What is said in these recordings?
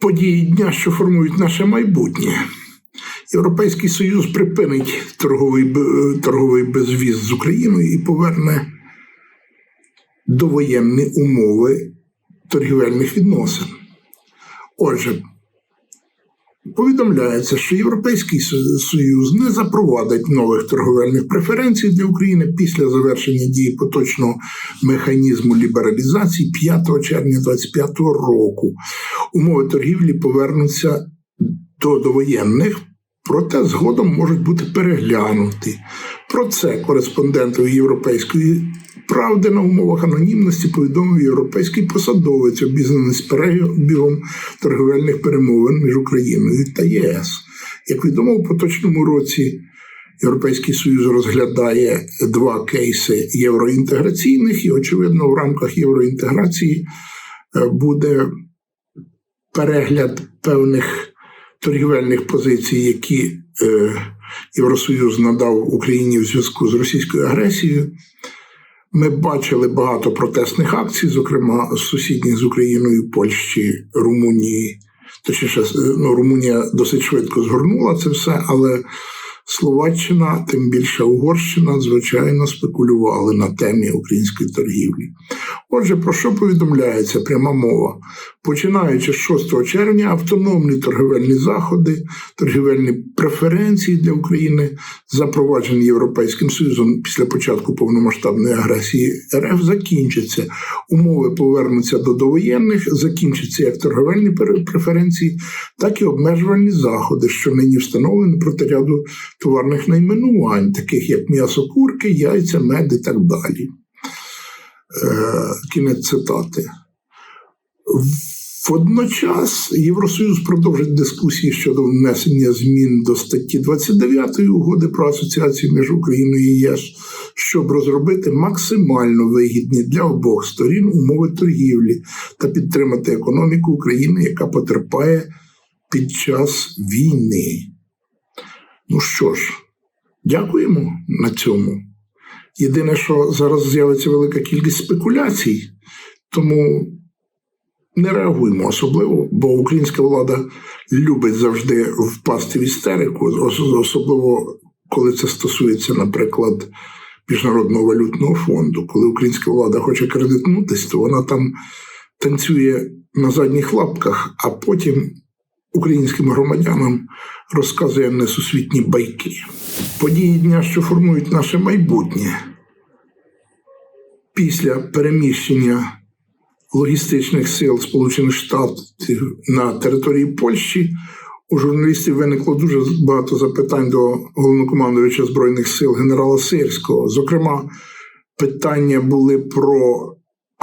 Події дня, що формують наше майбутнє. Європейський Союз припинить торговий, торговий безвіз з Україною і поверне довоєнні умови торгівельних відносин. Отже, повідомляється, що Європейський Союз не запровадить нових торговельних преференцій для України після завершення дії поточного механізму лібералізації 5 червня 2025 року. Умови торгівлі повернуться до довоєнних, проте згодом можуть бути переглянуті. Про це кореспонденту Європейської правди на умовах анонімності повідомив європейський посадовець, обізнаний з перебігом торговельних перемовин між Україною та ЄС. Як відомо, у поточному році Європейський Союз розглядає два кейси євроінтеграційних, і, очевидно, в рамках євроінтеграції е, буде перегляд певних торгівельних позицій, які е, Євросоюз надав Україні в зв'язку з російською агресією. Ми бачили багато протестних акцій, зокрема сусідніх з Україною, Польщі, Румунії. Точніше, ну, Румунія досить швидко згорнула це все, але Словаччина, тим більше Угорщина, звичайно, спекулювали на темі української торгівлі. Отже, про що повідомляється пряма мова? Починаючи з 6 червня, автономні торговельні заходи, торгівельні преференції для України, запроваджені Європейським Союзом після початку повномасштабної агресії РФ, закінчаться. Умови повернуться до довоєнних, закінчаться як торговельні преференції, так і обмежувальні заходи, що нині встановлені проти ряду товарних найменувань, таких як м'ясо курки, яйця, мед і так далі. Е, Кінець цитати. Водночас Євросоюз продовжить дискусії щодо внесення змін до статті 29 угоди про асоціацію між Україною і ЄС, щоб розробити максимально вигідні для обох сторін умови торгівлі та підтримати економіку України, яка потерпає під час війни. Ну що ж, дякуємо на цьому. Єдине, що зараз з'явиться велика кількість спекуляцій, тому не реагуємо особливо, бо українська влада любить завжди впасти в істерику, особливо коли це стосується, наприклад, Міжнародного валютного фонду. Коли українська влада хоче кредитнутись, то вона там танцює на задніх лапках, а потім українським громадянам розказує несусвітні байки. Події дня, що формують наше майбутнє. Після переміщення логістичних сил Сполучених Штатів на території Польщі у журналістів виникло дуже багато запитань до головнокомандуюча збройних сил генерала Сирського. Зокрема, питання були про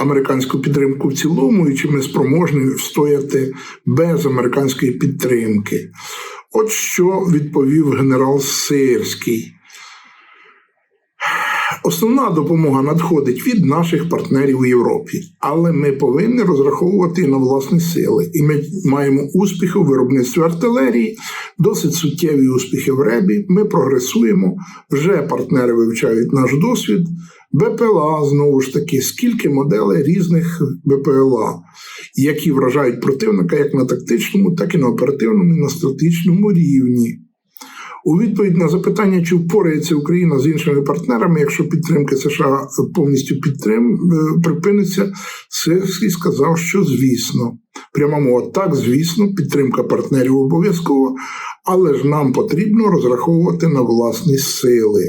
американську підтримку в цілому, і чи ми спроможні встояти без американської підтримки. От що відповів генерал Сирський. Основна допомога надходить від наших партнерів у Європі, але ми повинні розраховувати на власні сили. І ми маємо успіхи у виробництві артилерії, досить суттєві успіхи в ребі. Ми прогресуємо. Вже партнери вивчають наш досвід. БПЛА знову ж таки, скільки моделей різних БПЛА, які вражають противника як на тактичному, так і на оперативному, і на стратегічному рівні. У відповідь на запитання, чи впорається Україна з іншими партнерами, якщо підтримка США повністю підтрим е, припиниться, Сирський сказав, що звісно, пряма мова, так, звісно, підтримка партнерів обов'язково, але ж нам потрібно розраховувати на власні сили.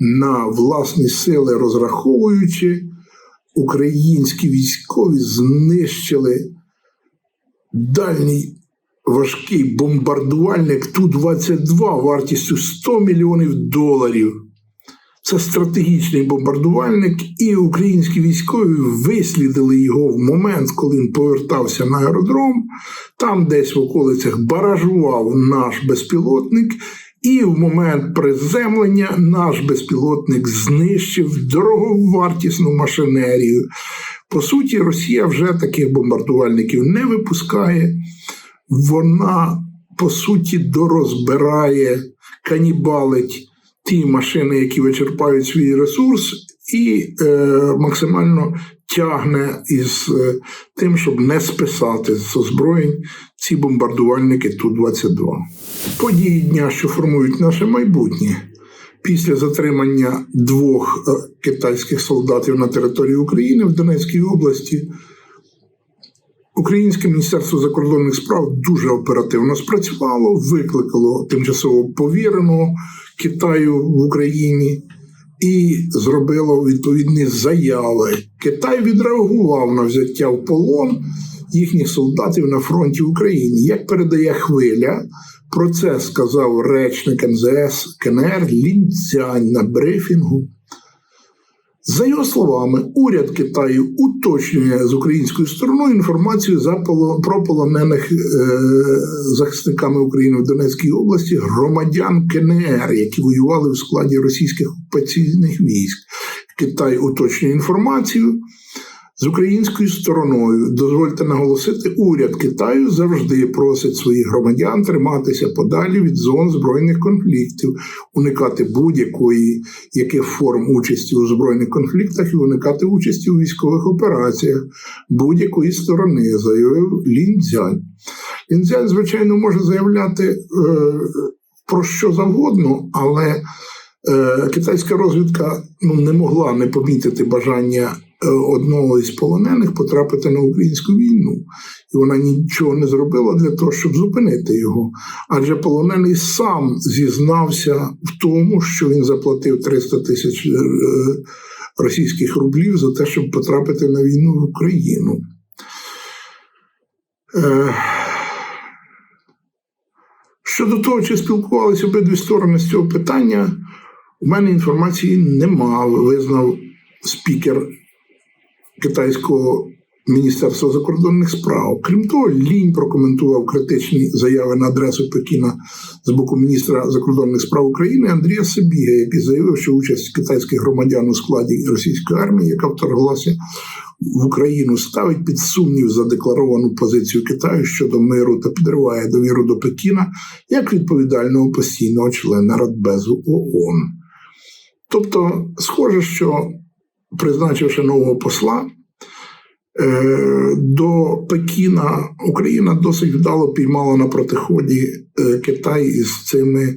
На власні сили розраховуючи, українські військові знищили дальній важкий бомбардувальник Ту-22 вартістю 100 мільйонів доларів. Це стратегічний бомбардувальник, і українські військові вислідили його в момент, коли він повертався на аеродром. Там, десь в околицях, баражував наш безпілотник, і в момент приземлення наш безпілотник знищив дороговартісну машинерію. По суті, Росія вже таких бомбардувальників не випускає вона по суті дорозбирає канібалить ті машини, які вичерпають свій ресурс, і е, максимально тягне із е, тим, щоб не списати з озброєнь ці бомбардувальники Ту-22. Події дня, що формують наше майбутнє. Після затримання двох е, китайських солдатів на території України в Донецькій області Українське міністерство закордонних справ дуже оперативно спрацювало, викликало тимчасово повіреного Китаю в Україні і зробило відповідні заяви. Китай відреагував на взяття в полон їхніх солдатів на фронті в Україні. Як передає хвиля, про це сказав речник МЗС КНР Лін Цянь на брифінгу. За його словами, уряд Китаю уточнює з українською стороною інформацію про полонених е, захисниками України в Донецькій області громадян КНР, які воювали в складі російських окупаційних військ. Китай уточнює інформацію з українською стороною. Дозвольте наголосити, уряд Китаю завжди просить своїх громадян триматися подалі від зон збройних конфліктів, уникати будь-якої яких форм участі у збройних конфліктах і уникати участі у військових операціях будь-якої сторони, заявив Лін Цзянь. Лін Цзянь, звичайно, може заявляти е, про що завгодно, але е, китайська розвідка ну, не могла не помітити бажання одного із полонених потрапити на українську війну, і вона нічого не зробила для того, щоб зупинити його. Адже полонений сам зізнався в тому, що він заплатив 300 тисяч е, російських рублів за те, щоб потрапити на війну в Україну. Е, Щодо того, чи спілкувалися обидві сторони з цього питання, у мене інформації нема, визнав спікер китайського міністерства закордонних справ. Крім того, Лінь прокоментував критичні заяви на адресу Пекіна з боку міністра закордонних справ України Андрія Сибіга, який заявив, що участь китайських громадян у складі російської армії, яка вторглася в Україну, ставить під сумнів задекларовану позицію Китаю щодо миру та підриває довіру до Пекіна як відповідального постійного члена Радбезу ООН. Тобто, схоже, що призначивши нового посла. Е, До Пекіна Україна досить вдало піймала на протиході е, Китай із цими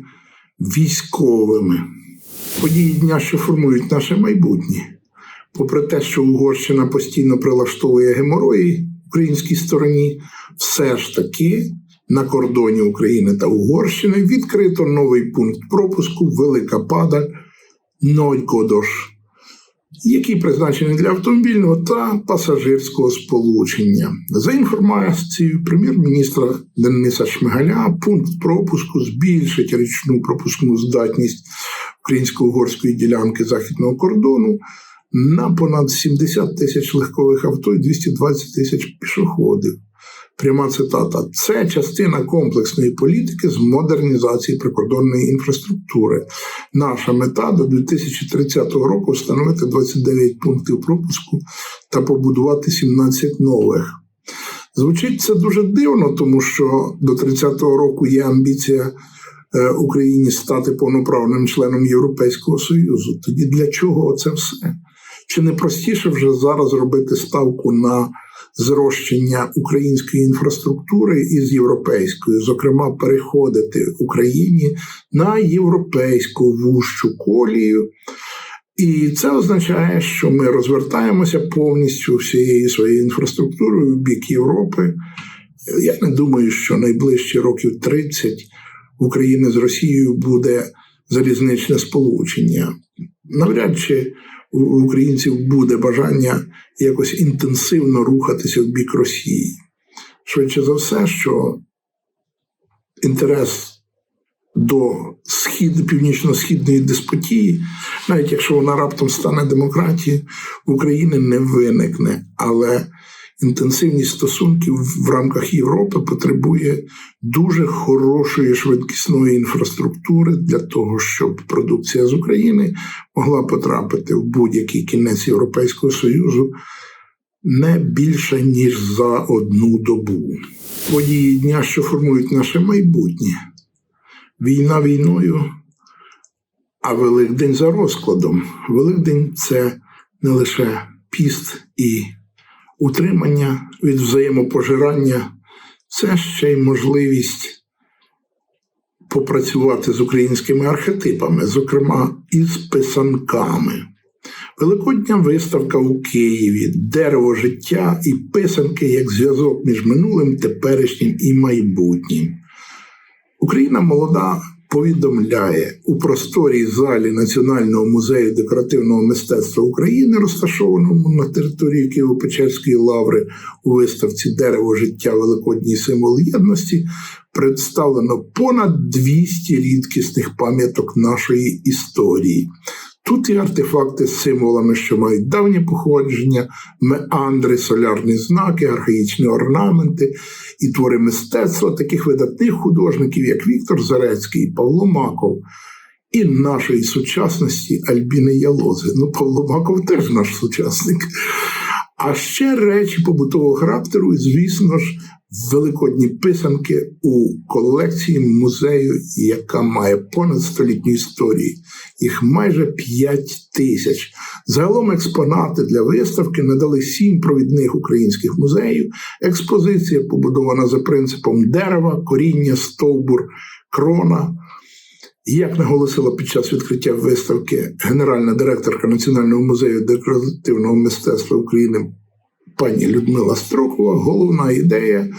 військовими. Події дня, що формують наше майбутнє. Попри те, що Угорщина постійно прилаштовує геморої українській стороні, все ж таки на кордоні України та Угорщини відкрито новий пункт пропуску Велика Падаль Нойкодош який призначений для автомобільного та пасажирського сполучення. За інформацією прем'єр-міністра Дениса Шмигаля, пункт пропуску збільшить річну пропускну здатність українсько-угорської ділянки західного кордону на понад 70 тисяч легкових авто і 220 тисяч пішоходів. Пряма цитата: це частина комплексної політики з модернізації прикордонної інфраструктури. Наша мета до 2030 року встановити 29 пунктів пропуску та побудувати 17 нових. Звучить це дуже дивно, тому що до 30-го року є амбіція е, Україні стати повноправним членом Європейського Союзу. Тоді для чого це все? Чи не простіше вже зараз робити ставку на зрощення української інфраструктури із європейською, зокрема, переходити Україні на європейську вущу колію. І це означає, що ми розвертаємося повністю всією своєю інфраструктурою в бік Європи. Я не думаю, що найближчі років 30 в Україні з Росією буде залізничне сполучення. Навряд чи у українців буде бажання якось інтенсивно рухатися в бік Росії. Швидше за все, що інтерес до схід, північно-східної деспотії, навіть якщо вона раптом стане демократією, в Україні не виникне. Але інтенсивність стосунків в рамках Європи потребує дуже хорошої швидкісної інфраструктури для того, щоб продукція з України могла потрапити в будь-який кінець Європейського Союзу не більше ніж за одну добу. Події дня, що формують наше майбутнє. Війна війною, А Великдень за розкладом. Великдень це не лише піст і утримання від взаємопожирання, це ще й можливість попрацювати з українськими архетипами, зокрема із писанками. Великодня виставка у Києві, дерево життя і писанки як зв'язок між минулим, теперішнім і майбутнім. Україна молода повідомляє у просторій залі Національного музею декоративного мистецтва України, розташованому на території Києво-Печерської лаври у виставці Дерево життя Великодній символ єдності, представлено понад 200 рідкісних пам'яток нашої історії. Тут і артефакти з символами, що мають давнє походження, меандри, солярні знаки, архаїчні орнаменти і твори мистецтва таких видатних художників, як Віктор Зарецький і Павло Маков, і нашої сучасності Альбіни Ялози. Ну, Павло Маков теж наш сучасник. А ще речі побутового характеру, і, звісно ж, великодні писанки у колекції музею, яка має понад столітню історію. Їх майже 5 тисяч. Загалом експонати для виставки надали сім провідних українських музеїв. Експозиція побудована за принципом дерева, коріння, стовбур, крона. Як наголосила під час відкриття виставки генеральна директорка Національного музею декоративного мистецтва України пані Людмила Строкова, головна ідея,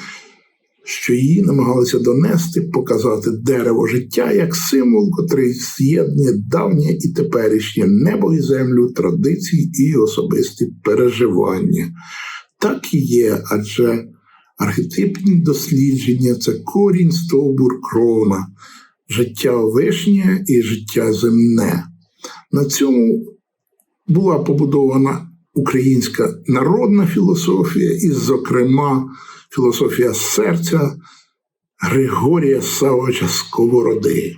що її намагалися донести, показати дерево життя як символ, котрий з'єднує давнє і теперішнє небо і землю, традиції і особисті переживання. Так і є, адже архетипні дослідження це корінь, стовбур, крона, життя вишнє і життя земне. На цьому була побудована українська народна філософія, і, зокрема, філософія серця Григорія Савовича Сковороди.